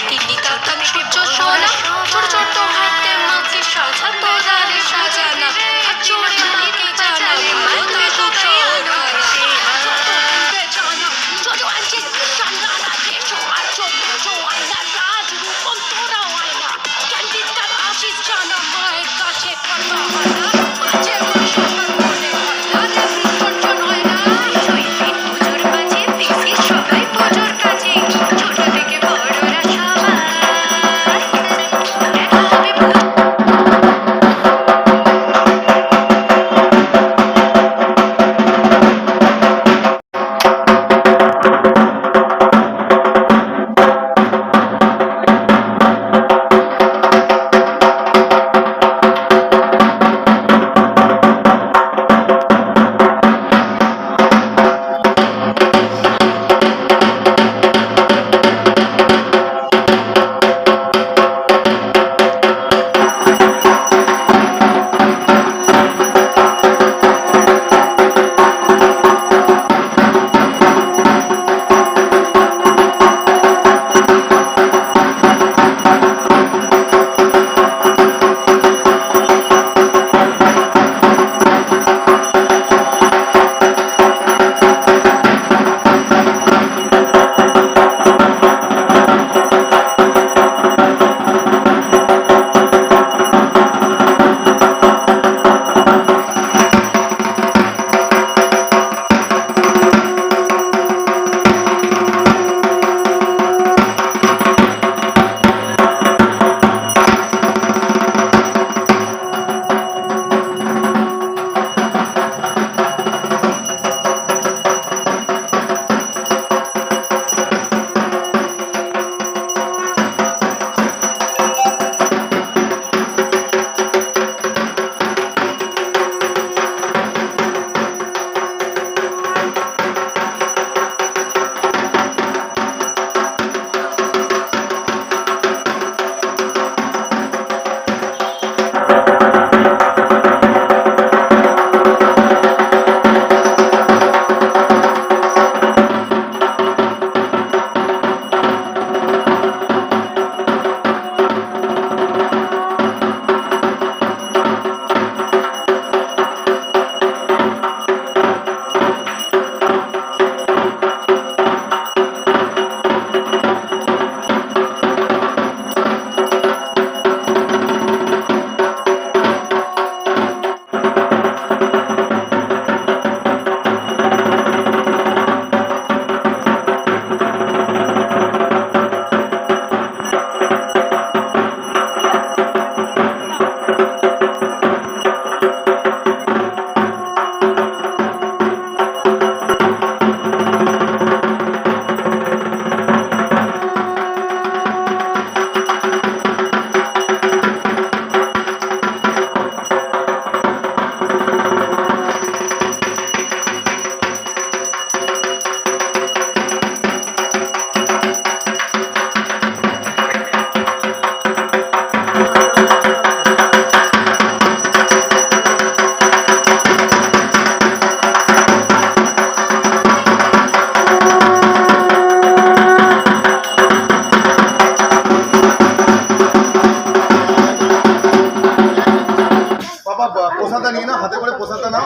তিন্নি কাকান সূর্য সোনা ছোট ছোট হাতে মাকে সাজা তোরারে সাজানা চোরে মাকে জানা মাকে খুব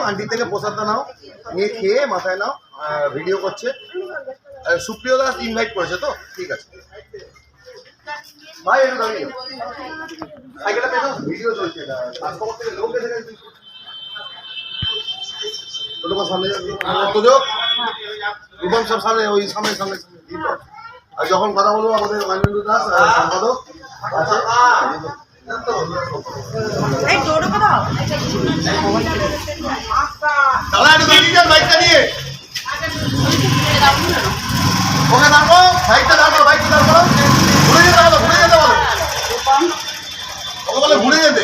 আন্টি থেকে প্রসাদটা নাও, নিয়ে খেয়ে মাথায় নাও ভিডিও করছে। সুপ্রিয় দাস ইনভাইট করেছে তো? ঠিক আছে। ভাই যখন কথা বলব, আমাদের মানবেন্দ্র দাস সম্পাদক দাদা একটু দাঁড়িয়ে যান বাইকটা নিয়ে। ওকে দাঁড়াবো বাইকটা দাঁড়াবো বাইকটা দাঁড়াবো ঘুরে যেতে বলো ঘুরে যেতে বলো ওকে বলে ঘুরে যেতে।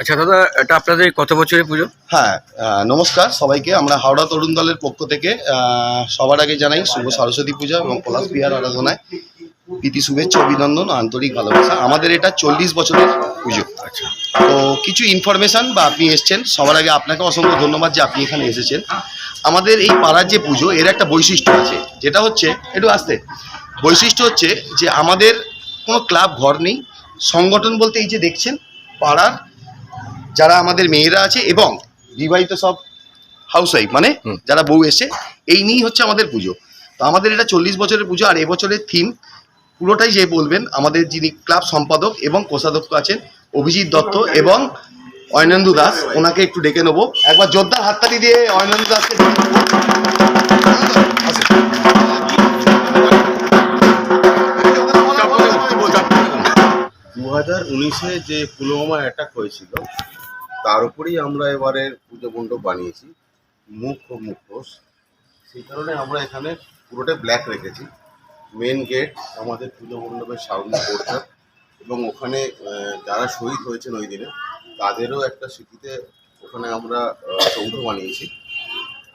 আচ্ছা দাদা এটা আপনাদের কত বছরের পুজো? হ্যাঁ নমস্কার সবাইকে। আমরা হাওড়া তরুণ দলের পক্ষ থেকে সবার আগে জানাই শুভ সরস্বতী পূজা এবং পলাশ বিহার আরাধনায় প্রীতি শুভেচ্ছা অভিনন্দন আন্তরিক ভালোবাসা। আমাদের এটা চল্লিশ বছরের পুজো। আচ্ছা। তো কিছু ইনফরমেশন বা আপনি এসছেন সবার আগে আপনাকে অসংখ্য ধন্যবাদ যে আপনি এখানে এসেছেন। আমাদের এই পাড়ার যে পুজো এর একটা বৈশিষ্ট্য আছে যেটা হচ্ছে একটু আসতে। বৈশিষ্ট্য হচ্ছে যে আমাদের কোনো ক্লাব ঘর নেই। সংগঠন বলতে এই যে দেখছেন পাড়ার যারা আমাদের মেয়েরা আছে এবং বিবাহিত সব হাউসওয়াইফ মানে হুম। যারা বউ এসে এই নিয়েই হচ্ছে আমাদের পুজো। তো আমাদের এটা চল্লিশ বছরের পুজো আর এবছরের থিম পুরোটাই যে বলবেন আমাদের যিনি ক্লাব সম্পাদক এবং কোষাধ্যক্ষ আছেন অভিজিৎ দত্ত এবং অয়নেন্দু দাস ওনাকে একটু ডেকে নেব। একবার জোরদার হাততালি দিয়ে অয়নেন্দু দাসকে দু হাজার উনিশে যে পুলওয়ামা অ্যাটাক হয়েছিল তার উপরেই আমরা এবারে পুজো মণ্ডপ বানিয়েছি। মুখ ও মুখোশ সেই কারণে আমরা এখানে পুরোটাই ব্ল্যাক রেখেছি। মেন গেট আমাদের পুজো মণ্ডপের সামনে পড়ছে এবং ওখানে যারা শহীদ হয়েছেন ওই দিনে, তাদেরও একটা স্মৃতিতে ওখানে আমরা চৌধ বানিয়েছি।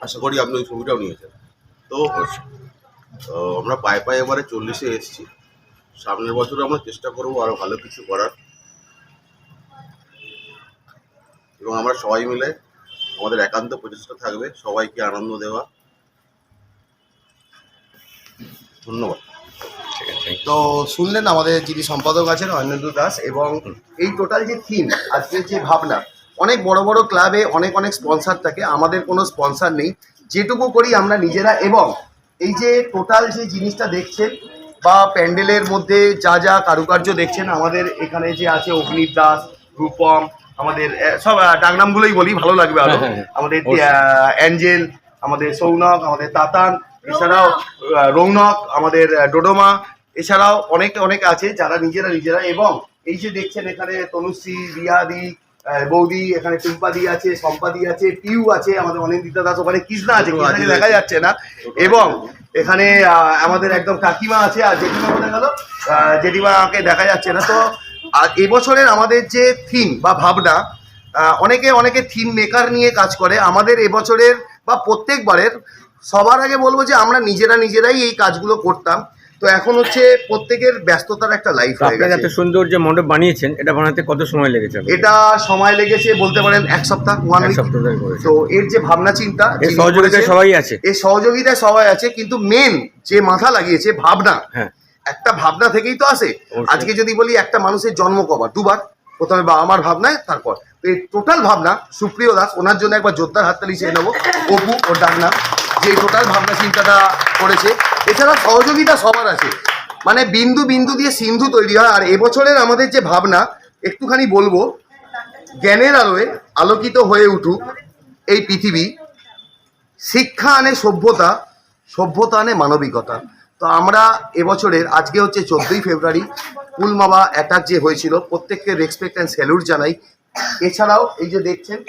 আশা করি আপনি ওই ছবিটাও নিয়েছেন। তো আমরা পায়ে পায়ে এবারে চল্লিশে এসেছি। সামনের বছর আমরা চেষ্টা করব আরও ভালো কিছু করার। এবং আমরা সবাই মিলে আমাদের একান্ত প্রচেষ্টা থাকবে সবাইকে আনন্দ দেওয়া। ধন্যবাদ। তো শুনলেন আমাদের যিনি সম্পাদক আছেন অয়নেন্দু দাস এবং এই টোটাল যে থিম আজকের যে ভাবনা অনেক বড় বড় ক্লাবে অনেক অনেক স্পন্সর থাকে আমাদের কোনো স্পন্সর নেই। যেটুকু করি আমরা নিজেরা এবং এই যে টোটাল যে জিনিসটা দেখছেন বা প্যান্ডেলের মধ্যে যা যা কারুকার্য দেখছেন আমাদের এখানে যে আছে অগ্নির দাস রূপম আমাদের সব ডাকনামগুলোই বলি ভালো লাগবে আরও। হ্যাঁ, হ্যাঁ, হ্যাঁ। আমাদের অ্যাঞ্জেল আমাদের সৌনক আমাদের তাতান এছাড়াও রৌনক আমাদের ডোডোমা এছাড়াও অনেক অনেক আছে যারা নিজেরা নিজেরা এবং এই যে দেখছেন এখানে তনুশ্রী রিয়াদি বৌদি এখানে টুম্পাদি আছে সম্পাদি আছে পিউ আছে আমাদের অনিন্দিতা দাস ওখানে কৃষ্ণা আছে কৃষ্ণাকে দেখা যাচ্ছে না। এবং এখানে আহ, আমাদের একদম কাকিমা আছে আর জেঠিমা কোথায় গেল? জেঠিমাকে দেখা যাচ্ছে না। তো আর এবছরের আমাদের যে থিম বা ভাবনা অনেকে অনেকে থিম মেকার নিয়ে কাজ করে। আমাদের এবছরের বা প্রত্যেকবারের সবার আগে বলব যে আমরা নিজেরা নিজেরাই এই কাজগুলো করতাম। তো এখন হচ্ছে প্রত্যেকের ব্যস্ততার একটা লাইফ হয়ে এত সুন্দর যে মণ্ডপ বানিয়েছেন এটা বানাতে কত সময় লেগেছে এটা সময় লেগেছে বলতে পারেন এক সপ্তাহ ওয়ান উইক তো এর যে ভাবনা চিন্তা এর সহযোগিতায় সবাই আছে। এর সহযোগিতায় সবাই আছে কিন্তু মেন যে মাথা লাগিয়েছে ভাবনা হ্যাঁ। একটা ভাবনা থেকেই তো আসে। আজকে যদি বলি একটা মানুষের জন্ম কবার দুবার প্রথমে বা আমার ভাবনায় তারপর। তো এই টোটাল ভাবনা সুপ্রিয় দাস ওনার জন্য একবার জোরদার হাততালি চেয়ে নেব। অপু ও ডাকনা যে টোটাল ভাবনা চিন্তাটা করেছে এছাড়া সহযোগিতা সবার আছে। মানে বিন্দু বিন্দু দিয়ে সিন্ধু তৈরি হয়। আর এবছরের আমাদের যে ভাবনা একটুখানি বলব জ্ঞানের আলোয় আলোকিত হয়ে উঠুক এই পৃথিবী শিক্ষা আনে সভ্যতা সভ্যতা আনে মানবিকতা। তো আমরা এবছরের, আজকে হচ্ছে চোদ্দোই ফেব্রুয়ারি পুলমাবা অ্যাটাক যে হয়েছিল, প্রত্যেককে রেসপেক্ট অ্যান্ড স্যালুট জানাই। এছাড়াও এই যে দেখছেন,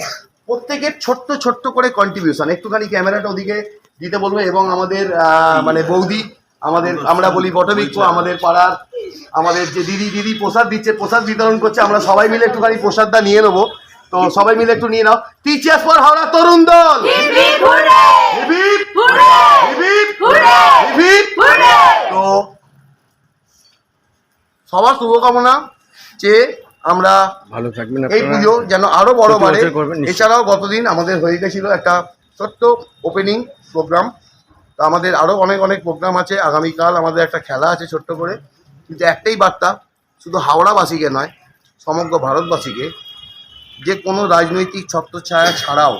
প্রত্যেকের ছোট্ট ছোট্ট করে কন্ট্রিবিউশন একটুখানি ক্যামেরাটা ওদিকে দিতে বলব এবং আমাদের মানে বৌদি, আমাদের, আমরা বলি বটবৃক্ষ, আমাদের পাড়ার, আমাদের যে দিদি দিদি প্রসাদ দিচ্ছে, প্রসাদ বিতরণ করছে, আমরা সবাই মিলে একটুখানি প্রসাদটা নিয়ে নেব। তো সবাই মিলে একটু নিয়ে নাও। Teachers for Howrah Tarun Dal. তো সবার শুভকামনা যে আমরা ভালো থাকবেন এই পুজো যেন আরও বড় বাড়ে। এছাড়াও গতদিন আমাদের হয়ে গেছিল একটা ছোট্ট ওপেনিং প্রোগ্রাম তো আমাদের আরও অনেক অনেক প্রোগ্রাম আছে। আগামীকাল আমাদের একটা খেলা আছে ছোট্ট করে। কিন্তু একটাই বার্তা শুধু হাওড়াবাসীকে নয় সমগ্র ভারতবাসীকে। যে কোনো রাজনৈতিক ছত্রছায়া ছাড়াও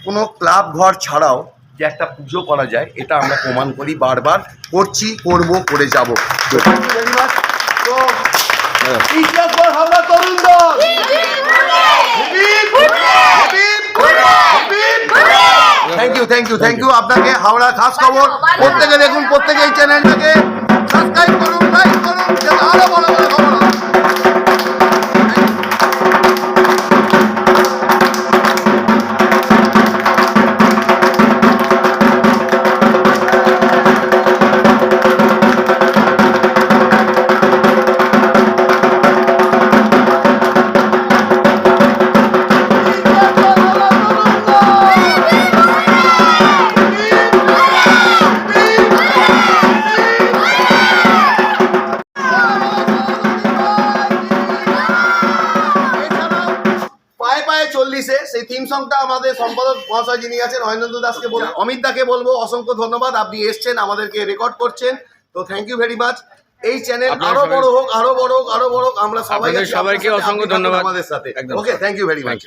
কোনো ক্লাব ঘর ছাড়াও যে একটা পুজো করা যায় এটা আমরা প্রমাণ করি বারবার করছি করব করে যাব। Thank you thank you thank you আপনাকে হাওড়া খাস খবর। প্রত্যেকে দেখুন প্রত্যেকে এই চ্যানেলটাকে সাবস্ক্রাইব করুন লাইক করুন আরও বড় বড় খবর থিম সংটা আমাদের সম্পাদক মহাশয় যিনি আছেন অয়নেন্দ্র দাসকে বলব অমিত দাকে বলব অসংখ্য ধন্যবাদ আপনি এসছেন আমাদেরকে রেকর্ড করছেন তো থ্যাংক ইউ ভেরি মাচ এই চ্যানেল আরও বড় হোক আরও বড় হোক আরও বড় হোক আমরা সবাই সবাইকে অসংখ্য ধন্যবাদ। আমাদের সাথে। Okay thank you very much.